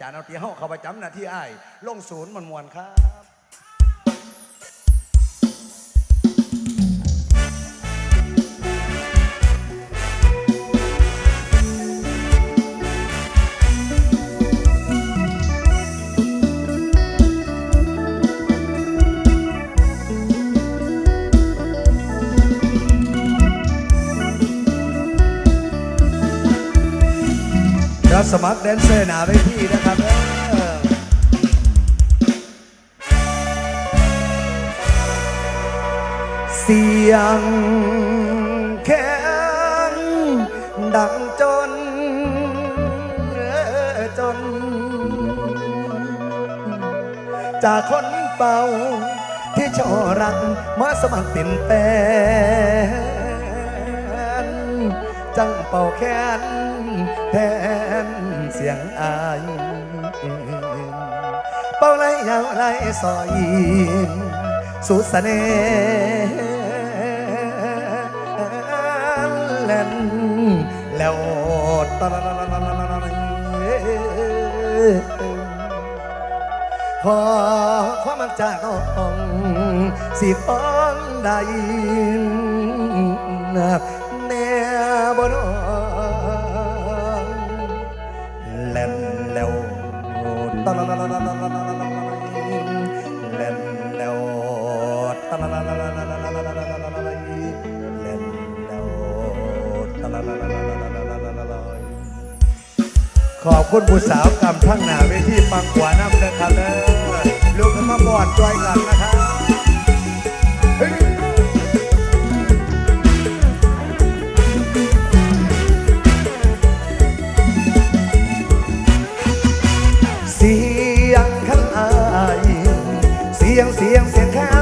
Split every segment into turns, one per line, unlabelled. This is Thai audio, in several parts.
จารย์เอาที่เฮาเข้าประจำหน้าที่อ้ายลงศูนย์มวนครับ รับสมัครแดนเซอร์หนาไปที่นะครับเด้อเสียงแค้นดังจนเอ่อจน จากคนเป่าที่ชอรักมาสมัครเป็นแฟน จังเป่าแค้นแทนเสียงอายเป่าไรยาวไรซอยสุดเสน่ห์เล่นแล้วตะละละละละละละละขอความมันจากน้องสิฟ้องได้นับะละละละละละละขอบคุณผู้สาวกำทั้งหนาเวทีปังขวาน้ำเด้อครับเด้อลูกขึ้นมาบอดจอยกันนะครับ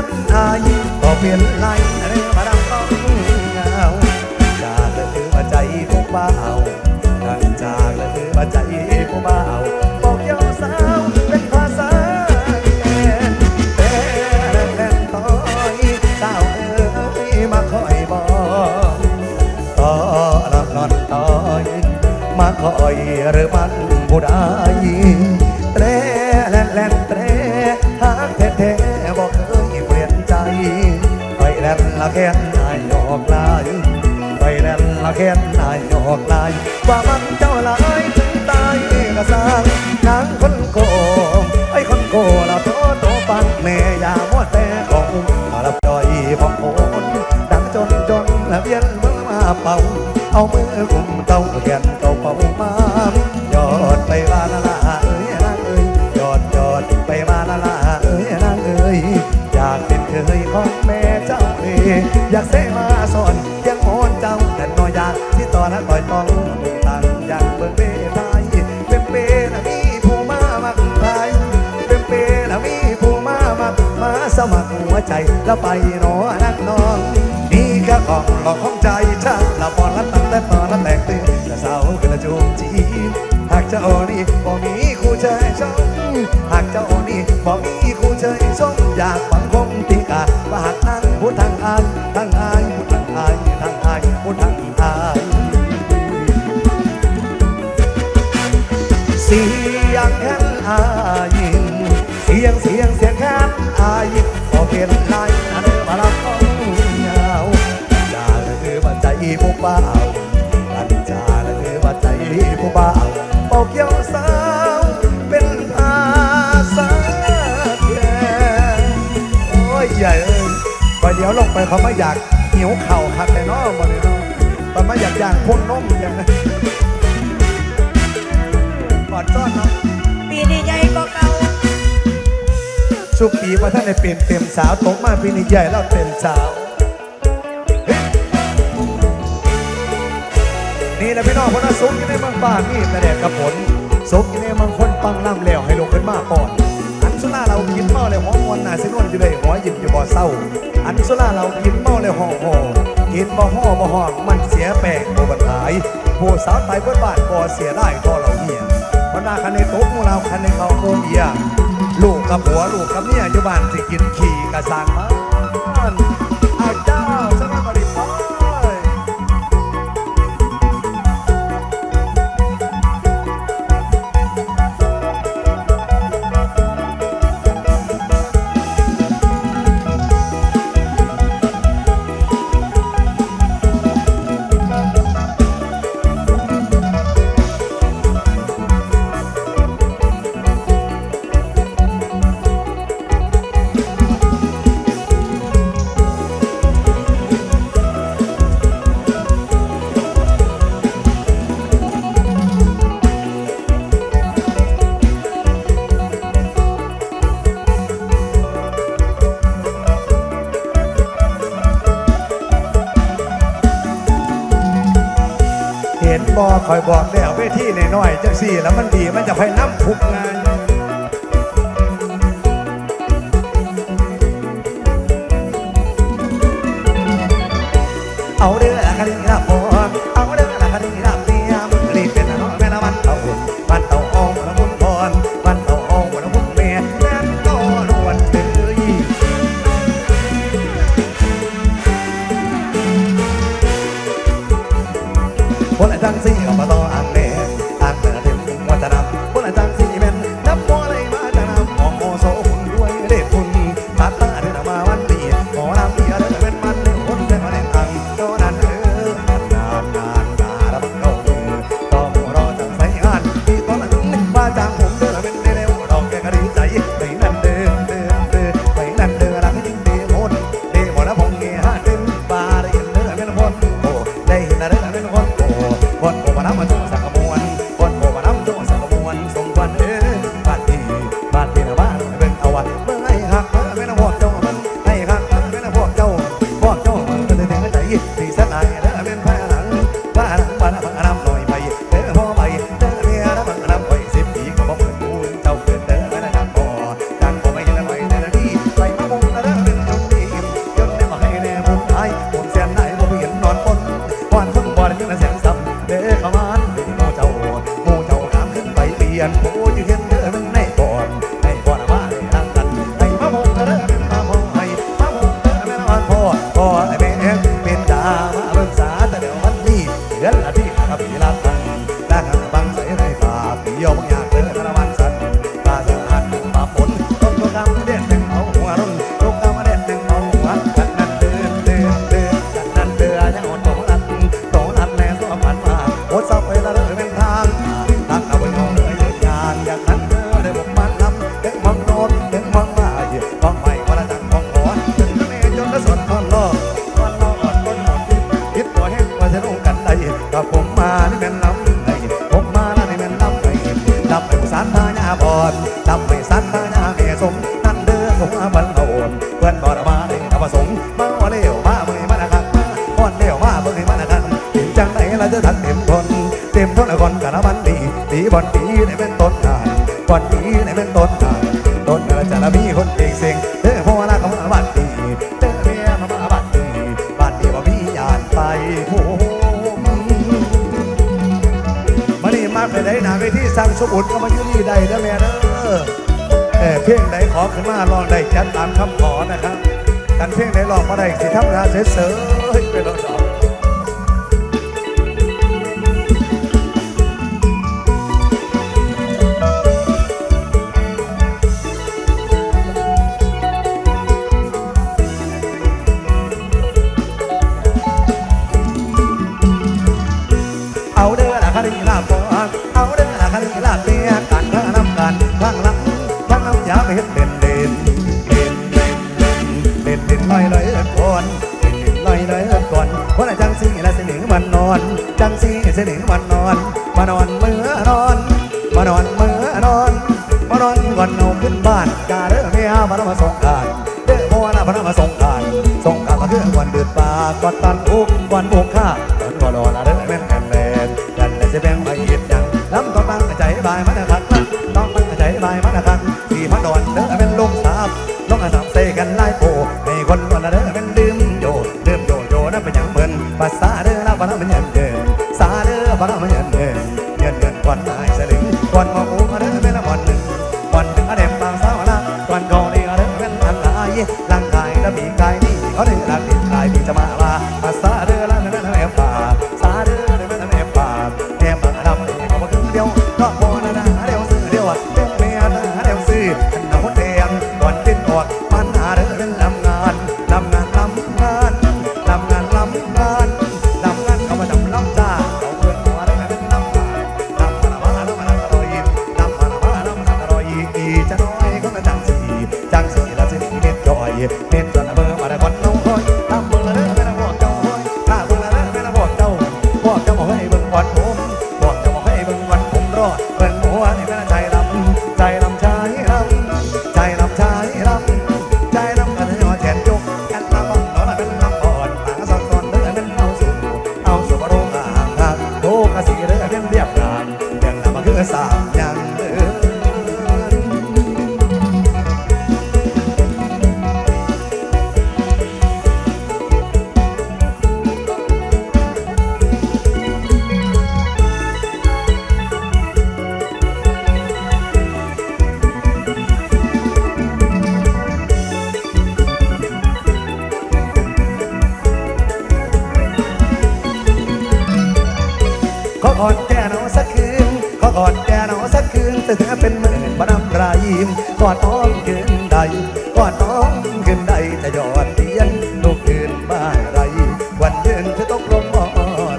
เสียงแค้นอายก็เปลี่ยนไหลเรื่องมาดังต้องเงาจากเลยถือว่าใจพวกบ้าเอาดังจากและคือว่าใจผู้บ่าวบอกเยาสาวเป็นภาษาแอนแต่แล่นต่อยสาวเอ้ยมาคอยบอกต่อละนอนต่อยมาคอยหรือมันผู้ใด ละแค่นนายออกลายไปแล่นละแค่นนายออกลาย ว่ามันเจ้าลายถึงตายกระสางนางคนโกงไอ้คนโกละโตโตปังแม่ยามัวแต่ของมาลับจอยพองโอนดังจนจนละเวียนมือมาเป่า เอามือกุมเต้าแขนเต้าเป่ามา อยากเสมาสอนยังโอนเจ้าแต่น้อยอยากที่ต่อและต่อยต้องตังอยากเบิ่งเบไทยเป็นเปนะมีผู้มามักไทยเป็นเปนะมีผู้มามักมาสมัครหัวใจแล้วไปหนอนักน้องนี่แค่ของหลอกของใจช่างละปอนละตั้งแต่ตอนละแต่งตื่นแต่สาวกระจุมจีหากเจ้านี่บ่มีคู่ใจชมหากเจ้านี่บ่มีคู่ใจชมอยากฝัง พอเปลี่ยนลายอันมาลับต้องยาวจาเลยคือว่าใจผู้บ่าวอันจาเลยคือว่าใจผู้บ่าวเป่าเกี่ยวสาวเป็นภาษาแก่โอ้ยใหญ่เอ้ยไปเดี๋ยวลงไปเขาไม่อยากหิวเข่าคักเลยเนาะบ่เลยเนาะตอนมาอยากย่างพ่นนมอย่างนั้นกอดซ่อนเนาะ
ปีนี้ใหญ่
สุปีมาท่านในเปลี่ยนเต็มสาวตกมาปีนี้ใหญ่แล้วเต็มสาว นี่นะพี่น้องคนละสุกอยังในเมืองบ้านนี่แต่แดดกับฝนสุกอยังในเมืองคนปังน้ำแล้วให้ลงขึ้นมาก่อนอันสุราเรากินเมาเลยหัวมวนหนาสินวนอยู่เลยหัวหยิบอยู่บ่อเศร้า อันสุราเรากินเมาเลยห่อห่อกินบ่ห่อบ่ห่อมันเสียแปลงบ่บันหายผู้สาวไทยเพื่อนบ้านบ่เสียได้ก็เราเหี้ย ตาคันในโต๊ะหมู่เราคันในเขาโมเมียลูกกับผัวลูกกับเมียอยู่บ้านสิกินขี่กระสังมันอาเจ้า บอคอยบอกแล้วเวทีน้อยๆจังสี่ แล้วมันดีมันจะไปน้ำทุกงาน อบตอ วันนี้ในเมืองต้นทางต้นอะจะละมีคนเก่งเสียงเด้อพ่อหน้าเขามาบัดนี้เด้อเมียเขามาบัดนี้บัดนี้บ่มียาติไปโหมาดีมากไปไหนหนาไปที่สั่งสมุดก็มาอยู่นี่ใด้เด้อแม่เด้อเออเพียงหนขอขึ้นมาลองได้จัดตามคำขอนะครับกันเพียงหนลองมาได้สิทำรานเสร็จเสยไปลองสอง ถึงลาบ มาซาเดอลาบารามันยันเดซาเดอบารา yeah. กอดแกน้องสักคืนขอกอดแกน้องสักคืนจะเธอเป็นหมือนบารำรายิมกอดน้องคืนใดกอดน้องคืนใดจะยอดเทียนลูกคืนบ้านไร วันเดือนเธอต้องลมอ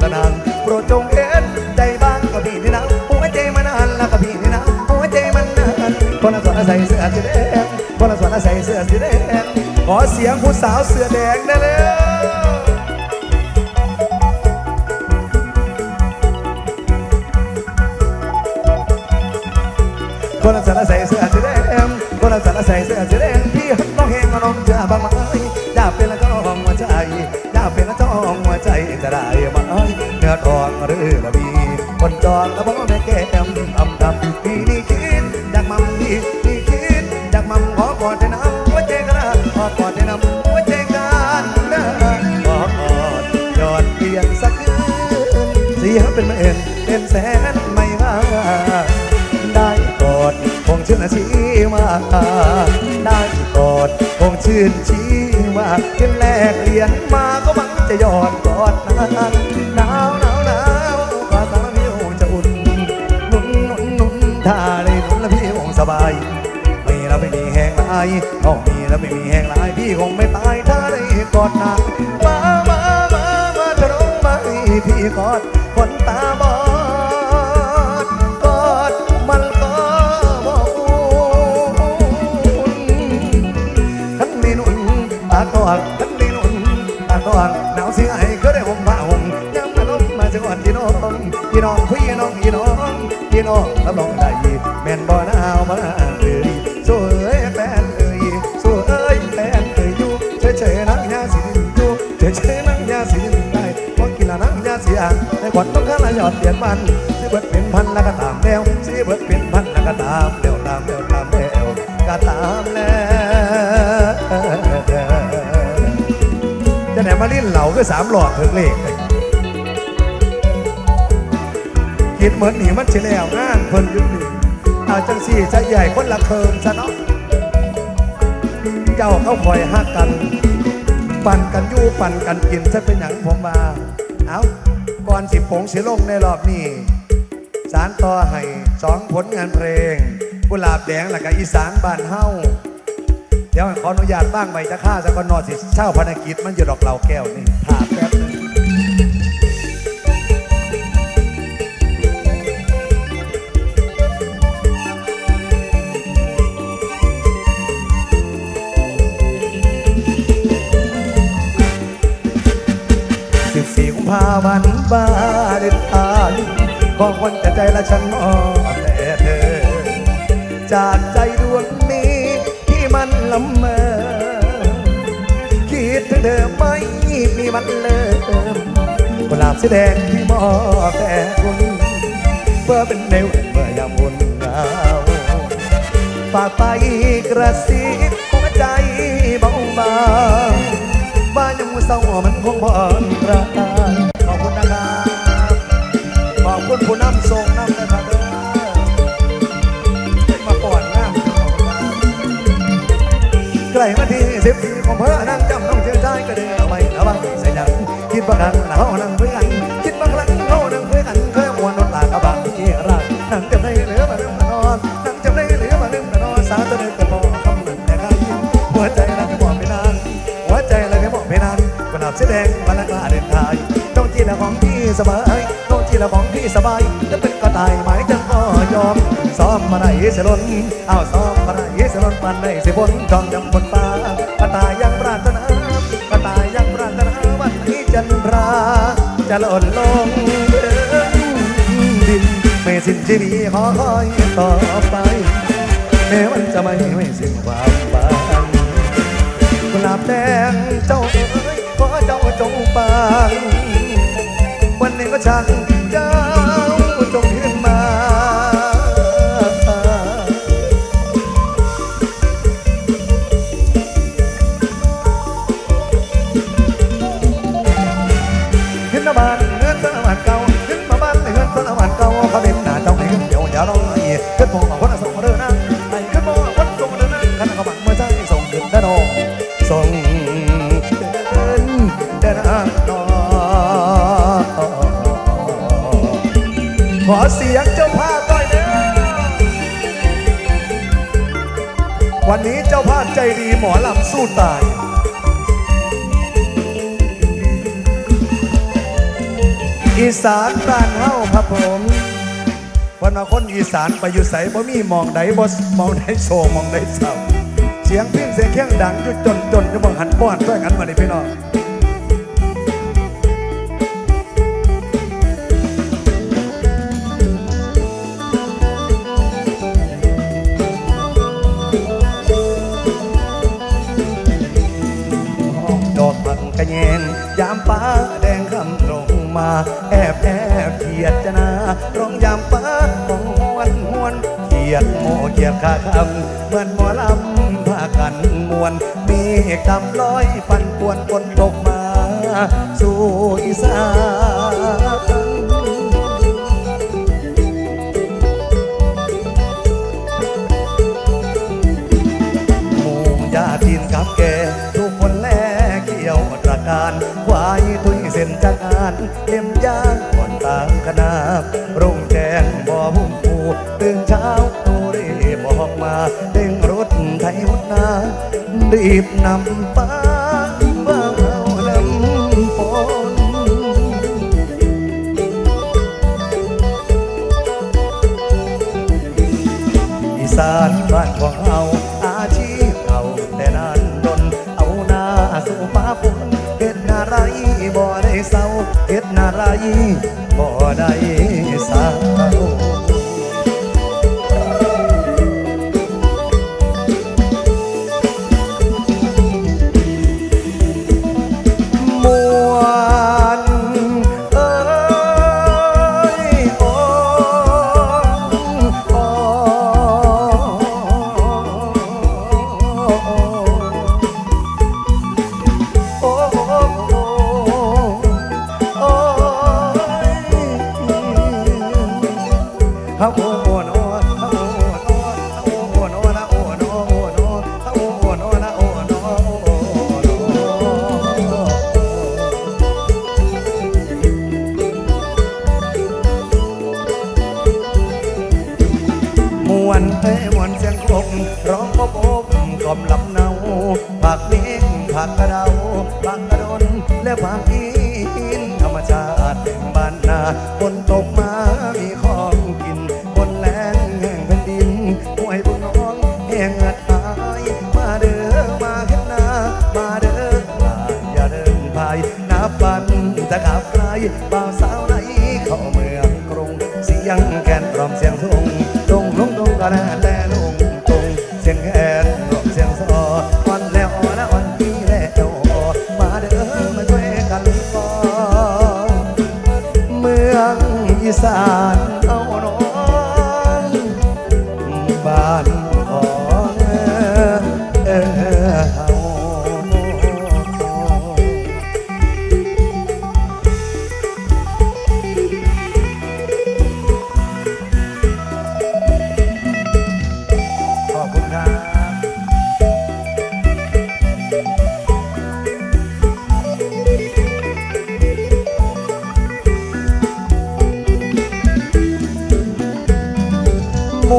ละนางโปรดจงเอ็นใจบ้างก็พี่นี่นะหัวใจมันนานละก็พี่นี่นะหัวใจมันนานคนละสวนใส่เสื้อสีแดงคนละสวนใส่เสื้อสีแดงขอเสียงผู้สาวเสื้อแดงได้เลย คนละสารใส่เสื้อสีแดงคนละสารใส่เสื้อสีแดงพี่ฮักน้องเฮงมาน้องเจอบ้างไหมอยากเป็นละจ้องหัวใจอยากเป็นละจ้องหัวใจจะได้ไหมเนื้อทองหรือละมีคนจองแล้วพ่อแม่แก้มทำทำพี่นี่คิดอยากมั่มพี่นี่คิดอยากมั่มขอกอดได้น้ำหัวใจกันนะขอกอดได้น้ำหัวใจกันนะขอกอดยอดเพียงสักคืนเสียเป็นหมื่นเป็นแสน ชื่นชีมาได้กอดคงชื่นชีมาเพียงแลกเหรียญมาก็หวังจะยอดกอดนั้นหนาวหนาวหนาวภาษาพี่คงจะอุ่นนุ่นนุ่นนุ่นถ้าได้นุ่นแล้วพี่คงสบายมีแล้วไม่มีแห้งลายเอามีแล้วไม่มีแห้งลายพี่คงไม่ตายถ้าได้กอดนางมามามามาจะร้องมาให้พี่กอด มาเลยสวยแฟนเอ้ยสวยแฟนเอ้ยอยู่เฉยๆนังยาสิอยู่เฉยๆนังยาสิได้พอกินละนังยาเสียในขวัญต้องข้าละยอดเปลี่ยนมันสิเบิดเป็นพันแล้วก็ตามแล้วสิเบิดเป็นพันแล้วก็ตามแล้วตามแล้วตามแล้วก็ตามแล้วจะไหนมาลิ้นเหล่าก็สามหลอดถึงเลขคิดเหมือนหนีมันเฉลียวงานเพิ่นอยุติ เอาจังสี่จะใหญ่คนละเคิงซะเนาะเจ้าเขาคอยหักกัน ปั่นกันยู่ปั่นกันกินจะเป็นอย่างผมมาเอาก่อนสิผงสิลงในรอบนี้ สารต่อให้สองผลงานเพลงกุหลาบแดงและก็อีสานบ้านเฮาเดี๋ยวขออนุญาตบ้างใบจะฆ่าสักก่อนนอนสิเช่าพนกิจมันอยู่ดอกเหล่าแก้วนี่ มันบาเด็ดทายของคนจะใจละฉันมอบแต่เธอ จากใจดวงนี้ที่มันละเมอคิดถึงเธอไม่มีวันเลิกกุหลาบสีแดงที่มอบแต่คุณเพื่อเป็นในวเมื่อยามวนเหงาฝากไปกระซิบหัวใจเบาบางว่ายังเศร้ามันคงผ่อนคลายขอบคุณนะ คุณผู้นำส่งนำนะครับเด้อมาก่อนน้ำใกล้มาที่สิบสี่ของเพื่อนั่งจำต้องเชื่อใจก็เดินเอาไประวังใส่ยังคิดบางครั้งเรานั่งเพื่อกันคิดบางครั้งเรานั่งเพื่อกันเคยมวนนอนหลากระบังที่รักนั่งจำได้เหลือมาลืมมานอนนั่งจำได้เหลือมาลืมมานอนสาตัวเดินกันมองคำหนึ่งแต่กันหัวใจเราไม่บอกไปนานหัวใจเราไม่บอกไปนานกุหลาบสีแดงวันละกล้าเดินทางต้องจีละของพี่สบายต้อ ละของพี่สบายจะเป็นก็ตายหมายจังก็ยอมซ้อมมาไหนเสยหลนเอาซ้อมมาไหนเสยหลนปันในสิบนจองยำบนฟ้ากระต่ายยังปรารถนากระตายยังปรารถนาวันนี้จันราจะหล่นลงดินไม่สิ้นชีวิตขอคอยต่อไปแม้มันจะไม่ไม่สิ้นความฝันกุหลาบแดงเจ้าเอ๋ยขอเจ้าจงฟังวันนึ่งก็ช่าง สานบ้านเฮาครับผมวันมาคนอีสานไปอยู่ใสบ่มีมองใดบ่มองใดโชมองใดเศร้าเสียงเพียงเสียงแข้งดังอยู่จนจนจะมองหันป้อนด้วยกันมาดิพี่น้อง แอบแอบเขียดจนาร้องยามฟ้าของหวนหวนเขียดโมเขียดขาคำเหมือนหมอลำพากันมวนมีกำลอยปันป่วนฝนตกมา สู่อีสานหมู่ญาตินกับแกทุกคนแลเกี่ยวตระการควายตุยเส้นจากงาน อนารุ่งแจ้งบ่อหุ่มปูตื่นเช้าตูรีบอกมาเด้งรถไทยหุดนารีบนำป้าบ้าลำปนอีสานบ้านของเราอาชีพเราแต่นานดนเอาหน้าสู่ฟ้าฝนเฮ็ดนาไรบ่ได้เศร้าเฮ็ดนาไร ร้องบบอบกล่อมลำเนาผักเลี้ยงผักกระเดาผักกระดนและผักอินธรรมชาติบ้านนาฝนตกมามีของกินบนแรงแห่งแผ่นดินห้วยบุญน้องแห่งเงิดตายมาเด้อมาเห็นนามาเด้อลาอย่าเดินพายนับปันจะขับไกลบ่าวสา ม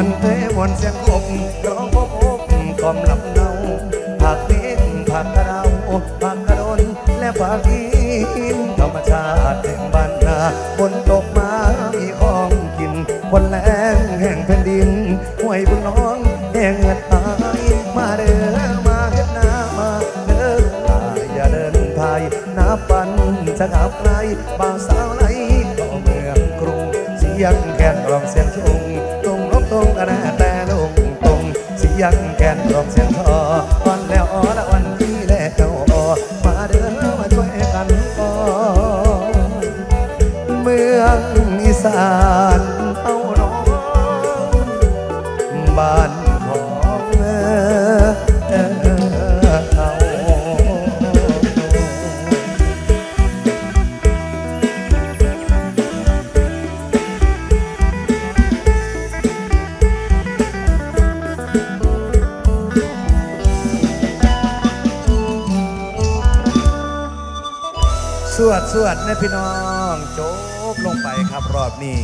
วนเอ้ยมวนเสียงกบร้องพบอบกล่อมลำเนาผักเต้นผักกระเดาผักกระดนและผักกินธรรมชาติแห่งบ้านนาฝนตกมามีของกินคนแล นดอกแสนทออ่นแล้วอ่อนวันนี้แล้วมาเดินมาช่วยกันอ่อเมืองอีสาน นะพี่น้องจบลงไปครับรอบนี้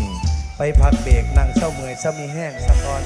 ไปพักเบรกนั่งเศร้าเมื่อยเศร้ามีแห้งสะก่อน